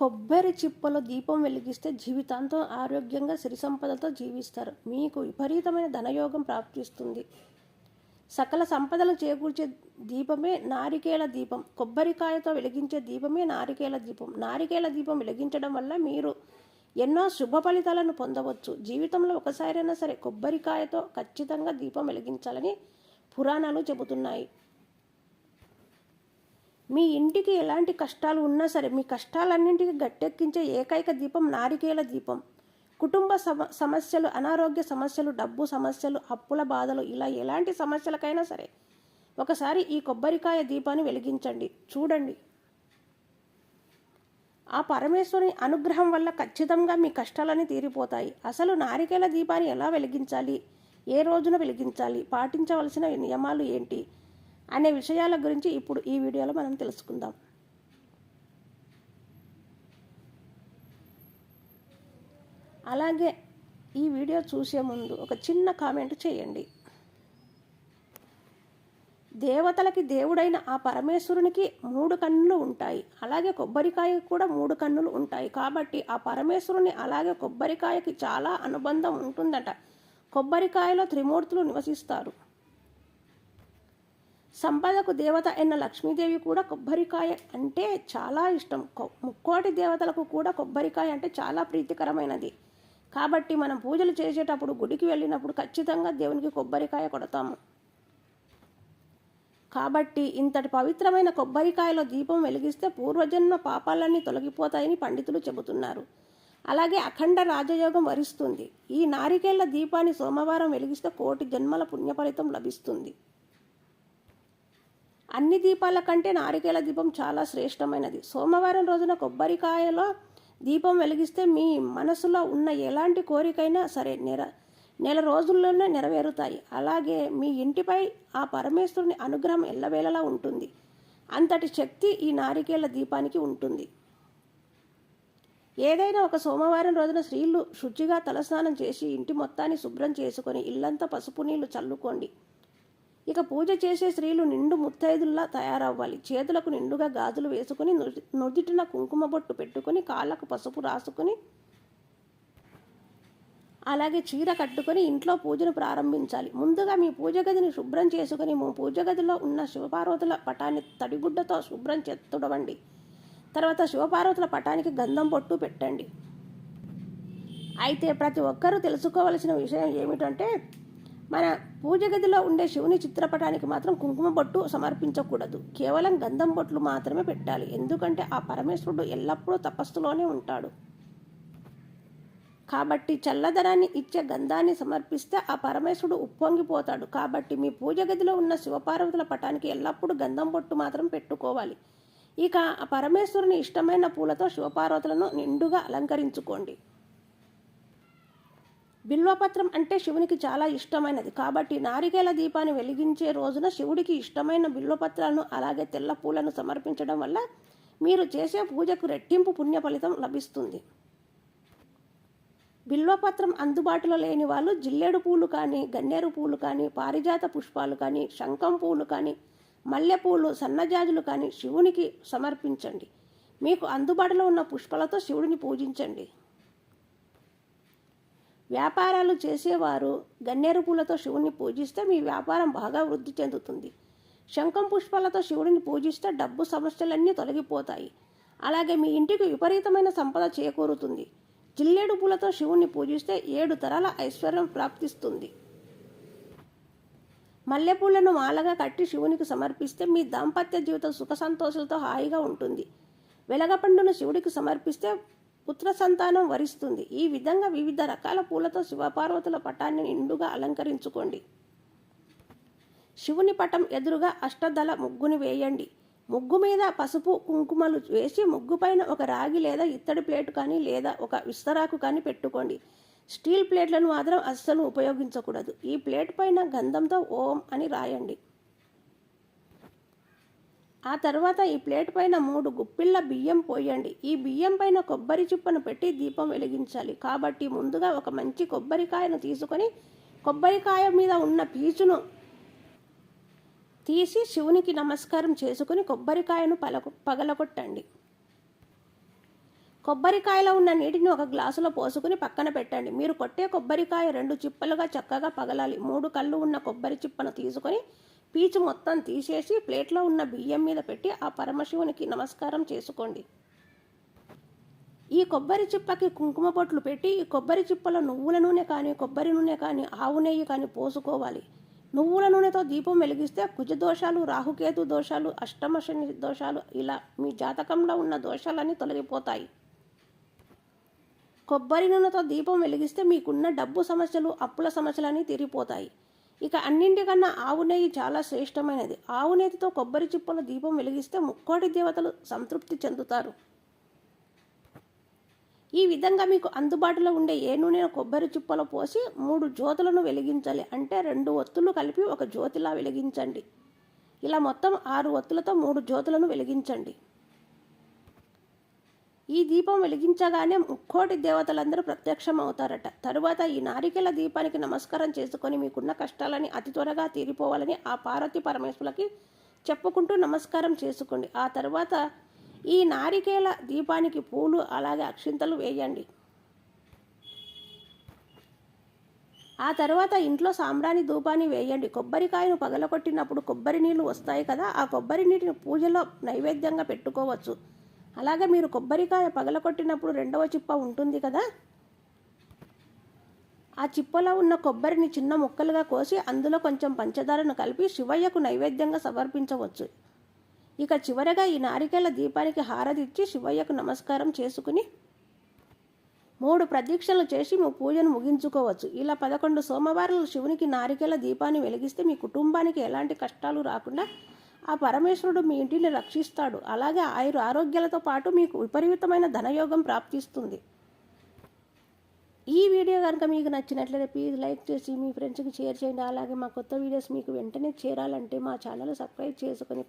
కొబ్బరి చిప్పలో దీపం వెలిగిస్తే జీవితాంతం ఆరోగ్యంగా సిరి సంపదలతో జీవిస్తారు. మీకు విపరీతమైన ధనయోగం ప్రాప్తిస్తుంది. సకల సంపదలు చేకూర్చే దీపమే నారికేల దీపం. కొబ్బరికాయతో వెలిగించే దీపమే నారికేల దీపం. నారికేల దీపం వెలిగించడం వల్ల మీరు ఎన్నో శుభ ఫలితాలను పొందవచ్చు. జీవితంలో ఒకసారైనా సరే కొబ్బరికాయతో ఖచ్చితంగా దీపం వెలిగించాలని పురాణాలు చెబుతున్నాయి. మీ ఇంటికి ఎలాంటి కష్టాలు ఉన్నా సరే మీ కష్టాలన్నింటికి గట్టెక్కించే ఏకైక దీపం నారికేల దీపం. కుటుంబ సమ సమస్యలు అనారోగ్య సమస్యలు డబ్బు సమస్యలు అప్పుల బాధలు ఇలా ఎలాంటి సమస్యలకైనా సరే ఒకసారి ఈ కొబ్బరికాయ దీపాన్ని వెలిగించండి. చూడండి. ఆ పరమేశ్వరుని అనుగ్రహం వల్ల ఖచ్చితంగా మీ కష్టాలన్నీ తీరిపోతాయి. అసలు నారికేల దీపాన్ని ఎలా వెలిగించాలి? ఏ రోజున వెలిగించాలి? పాటించవలసిన నియమాలు ఏంటి? అనే విషయాల గురించి ఇప్పుడు ఈ వీడియోలో మనం తెలుసుకుందాం. అలాగే ఈ వీడియో చూసే ముందు ఒక చిన్న కామెంట్ చేయండి. దేవతలకి దేవుడైన ఆ పరమేశ్వరునికి మూడు కన్నులు ఉంటాయి. అలాగే కొబ్బరికాయకి కూడా మూడు కన్నులు ఉంటాయి. కాబట్టి ఆ పరమేశ్వరుని అలాగే కొబ్బరికాయకి చాలా అనుబంధం ఉంటుందట. కొబ్బరికాయలో త్రిమూర్తులు నివసిస్తారు. సంపదకు దేవత అయిన లక్ష్మీదేవి కూడా కొబ్బరికాయ అంటే చాలా ఇష్టం. కొ- ముక్కోటి దేవతలకు కూడా కొబ్బరికాయ అంటే చాలా ప్రీతికరమైనది. కాబట్టి మనం పూజలు చేసేటప్పుడు గుడికి వెళ్ళినప్పుడు ఖచ్చితంగా దేవునికి కొబ్బరికాయ కొడతాము. కాబట్టి ఇంతటి పవిత్రమైన కొబ్బరికాయలో దీపం వెలిగిస్తే పూర్వజన్మ పాపాలన్నీ తొలగిపోతాయని పండితులు చెబుతున్నారు. అలాగే అఖండ రాజయోగం వరిస్తుంది. ఈ నారికేళ్ళ దీపాన్ని సోమవారం వెలిగిస్తే కోటి జన్మల పుణ్యఫలితం లభిస్తుంది. అన్ని దీపాల కంటే నారికేల దీపం చాలా శ్రేష్టమైనది. సోమవారం రోజున కొబ్బరికాయలో దీపం వెలిగిస్తే మీ మనసులో ఉన్న ఎలాంటి కోరికైనా సరే నెర నెల రోజుల్లోనే నెరవేరుతాయి. అలాగే మీ ఇంటిపై ఆ పరమేశ్వరుని అనుగ్రహం ఎల్లవేళలా ఉంటుంది. అంతటి శక్తి ఈ నారికేల దీపానికి ఉంటుంది. ఏదైనా ఒక సోమవారం రోజున స్త్రీలు శుచిగా తలస్నానం చేసి ఇంటి మొత్తాన్ని శుభ్రం చేసుకొని ఇల్లంతా పసుపు నీళ్ళు చల్లుకోండి. ఇక పూజ చేసే స్త్రీలు నిండు ముత్తైదుల్లా తయారవ్వాలి. చేతులకు నిండుగా గాజులు వేసుకుని నుది- నుదిటిన కుంకుమ బొట్టు పెట్టుకొని కాళ్ళకు పసుపు రాసుకొని అలాగే చీర కట్టుకొని ఇంట్లో పూజను ప్రారంభించాలి. ముందుగా మీ పూజ గదిని శుభ్రం చేసుకుని మీ పూజ గదిలో ఉన్న శివపార్వతుల పటాన్ని తడిగుడ్డతో శుభ్రం చే తుడవండి తర్వాత శివపార్వతుల పటానికి గంధం పొట్టు పెట్టండి. అయితే ప్రతి ఒక్కరూ తెలుసుకోవలసిన విషయం ఏమిటంటే మన పూజ గదిలో ఉండే శివుని చిత్రపటానికి మాత్రం కుంకుమ బొట్టు సమర్పించకూడదు. కేవలం గంధం బొట్లు మాత్రమే పెట్టాలి. ఎందుకంటే ఆ పరమేశ్వరుడు ఎల్లప్పుడూ తపస్సులోనే ఉంటాడు. కాబట్టి చల్లదనాన్ని ఇచ్చే గంధాన్ని సమర్పిస్తే ఆ పరమేశ్వరుడు ఉప్పొంగిపోతాడు. కాబట్టి మీ పూజ గదిలో ఉన్న శివపార్వతుల పటానికి ఎల్లప్పుడూ గంధం బొట్టు మాత్రం పెట్టుకోవాలి. ఇక ఆ పరమేశ్వరుని ఇష్టమైన పూలతో శివపార్వతులను నిండుగా అలంకరించుకోండి. బిల్వపత్రం అంటే శివునికి చాలా ఇష్టమైనది. కాబట్టి నారికేల దీపాన్ని వెలిగించే రోజున శివుడికి ఇష్టమైన బిల్వపత్రాలను అలాగే తెల్ల పూలను సమర్పించడం వల్ల మీరు చేసే పూజకు రెట్టింపు పుణ్య ఫలితం లభిస్తుంది. బిల్వపత్రం అందుబాటులో లేని వాళ్ళు జిల్లేడు పూలు కానీ గన్నేరు పూలు కానీ పారిజాత పుష్పాలు కానీ శంఖం పూలు కానీ మల్లెపూలు సన్నజాజులు కానీ శివునికి సమర్పించండి. మీకు అందుబాటులో ఉన్న పుష్పాలతో శివుడిని పూజించండి. వ్యాపారాలు చేసేవారు గన్నేరు పూలతో శివుణ్ణి పూజిస్తే మీ వ్యాపారం బాగా వృద్ధి చెందుతుంది. శంఖం పుష్పాలతో శివుడిని పూజిస్తే డబ్బు సమస్యలన్నీ తొలగిపోతాయి. అలాగే మీ ఇంటికి విపరీతమైన సంపద చేకూరుతుంది. జిల్లేడు పూలతో శివుణ్ణి పూజిస్తే ఏడు తరాల ఐశ్వర్యం ప్రాప్తిస్తుంది. మల్లెపూలను మాలగా కట్టి శివునికి సమర్పిస్తే మీ దాంపత్య జీవితం సుఖ సంతోషాలతో హాయిగా ఉంటుంది. వెలగపండును శివుడికి సమర్పిస్తే పుత్ర సంతానం వరిస్తుంది. ఈ విధంగా వివిధ రకాల పూలతో శివపార్వతుల పటాన్ని నిండుగా అలంకరించుకోండి. శివుని పటం ఎదురుగా అష్టదళ ముగ్గుని వేయండి. ముగ్గు మీద పసుపు కుంకుమలు వేసి ముగ్గు పైన ఒక రాగి లేదా ఇత్తడి ప్లేట్ కానీ లేదా ఒక విస్తరాకు కానీ పెట్టుకోండి. స్టీల్ ప్లేట్లను మాత్రం అస్సలు ఉపయోగించకూడదు. ఈ ప్లేట్ పైన గంధంతో ఓం అని రాయండి. ఆ తర్వాత ఈ ప్లేట్ పైన మూడు గుప్పిళ్ళ బియ్యం పోయండి. ఈ బియ్యం పైన కొబ్బరి చిప్పను పెట్టి దీపం వెలిగించాలి. కాబట్టి ముందుగా ఒక మంచి కొబ్బరికాయను తీసుకొని కొబ్బరికాయ మీద ఉన్న పీచును తీసి శివునికి నమస్కారం చేసుకుని కొబ్బరికాయను పలకు పగలగొట్టండి. కొబ్బరికాయలో ఉన్న నీటిని ఒక గ్లాసులో పోసుకుని పక్కన పెట్టండి. మీరు కొట్టే కొబ్బరికాయ రెండు చిప్పలుగా చక్కగా పగలాలి. మూడు కళ్ళు ఉన్న కొబ్బరి చిప్పను తీసుకొని పీచు మొత్తం తీసేసి ప్లేట్లో ఉన్న బియ్యం మీద పెట్టి ఆ పరమశివునికి నమస్కారం చేసుకోండి. ఈ కొబ్బరి చిప్పకి కుంకుమ బొట్లు పెట్టి ఈ కొబ్బరి చిప్పలో నువ్వుల నూనె కానీ కొబ్బరి నూనె కానీ ఆవు నెయ్యి కానీ పోసుకోవాలి. నువ్వుల నూనెతో దీపం వెలిగిస్తే కుజ దోషాలు రాహుకేతు దోషాలు అష్టమ శని దోషాలు ఇలా మీ జాతకంలో ఉన్న దోషాలన్నీ తొలగిపోతాయి. కొబ్బరి నూనెతో దీపం వెలిగిస్తే మీకున్న డబ్బు సమస్యలు అప్పుల సమస్యలన్నీ తీరిపోతాయి. ఇక అన్నింటికన్నా ఆవు నెయ్యి చాలా శ్రేష్టమైనది. ఆవు నెయ్యితో కొబ్బరి చిప్పల దీపం వెలిగిస్తే ముక్కోటి దేవతలు సంతృప్తి చెందుతారు. ఈ విధంగా మీకు అందుబాటులో ఉండే ఏ నూనె కొబ్బరి చిప్పలో పోసి మూడు జ్యోతులను వెలిగించాలి. అంటే రెండు ఒత్తులు కలిపి ఒక జ్యోతిలా వెలిగించండి. ఇలా మొత్తం ఆరు ఒత్తులతో మూడు జ్యోతులను వెలిగించండి. ఈ దీపం వెలిగించగానే ముక్కోటి దేవతలందరూ ప్రత్యక్షం అవుతారట తరువాత ఈ నారికెల దీపానికి నమస్కారం చేసుకొని మీకున్న కష్టాలని అతి త్వరగా తీరిపోవాలని ఆ పార్వతి పరమేశ్వరులకి చెప్పుకుంటూ నమస్కారం చేసుకోండి. ఆ తర్వాత ఈ నారికేల దీపానికి పూలు అలాగే అక్షింతలు వేయండి. ఆ తర్వాత ఇంట్లో సాంబ్రాణి ధూపాన్ని వేయండి. కొబ్బరికాయను పగలకొట్టినప్పుడు కొబ్బరి నీళ్ళు వస్తాయి కదా ఆ కొబ్బరి నీటిని పూజలో నైవేద్యంగా పెట్టుకోవచ్చు. అలాగే మీరు కొబ్బరికాయ పగలకొట్టినప్పుడు రెండవ చిప్ప ఉంటుంది కదా? ఆ చిప్పలో ఉన్న కొబ్బరిని చిన్న ముక్కలుగా కోసి అందులో కొంచెం పంచదారను కలిపి శివయ్యకు నైవేద్యంగా సమర్పించవచ్చు. ఇక చివరగా ఈ నారికేల దీపానికి హారతిచ్చి శివయ్యకు నమస్కారం చేసుకుని మూడు ప్రదీక్షలు చేసి మీ పూజను ముగించుకోవచ్చు. ఇలా పదకొండు సోమవారాలు శివునికి నారికేల దీపాన్ని వెలిగిస్తే మీ కుటుంబానికి ఎలాంటి కష్టాలు రాకుండా ఆ పరమేశ్వరుడు మీ ఇంటిని రక్షిస్తాడు. అలాగే ఆయుర ఆరోగ్యాలతో పాటు మీకు విపరీతమైన ధనయోగం ప్రాప్తిస్తుంది. ఈ వీడియో కనుక మీకు నచ్చినట్లయితే ప్లీజ్ లైక్ చేసి మీ ఫ్రెండ్స్కి షేర్ చేయండి. అలాగే మా కొత్త వీడియోస్ మీకు వెంటనే చేరాలంటే మా ఛానల్ సబ్స్క్రైబ్ చేసుకొని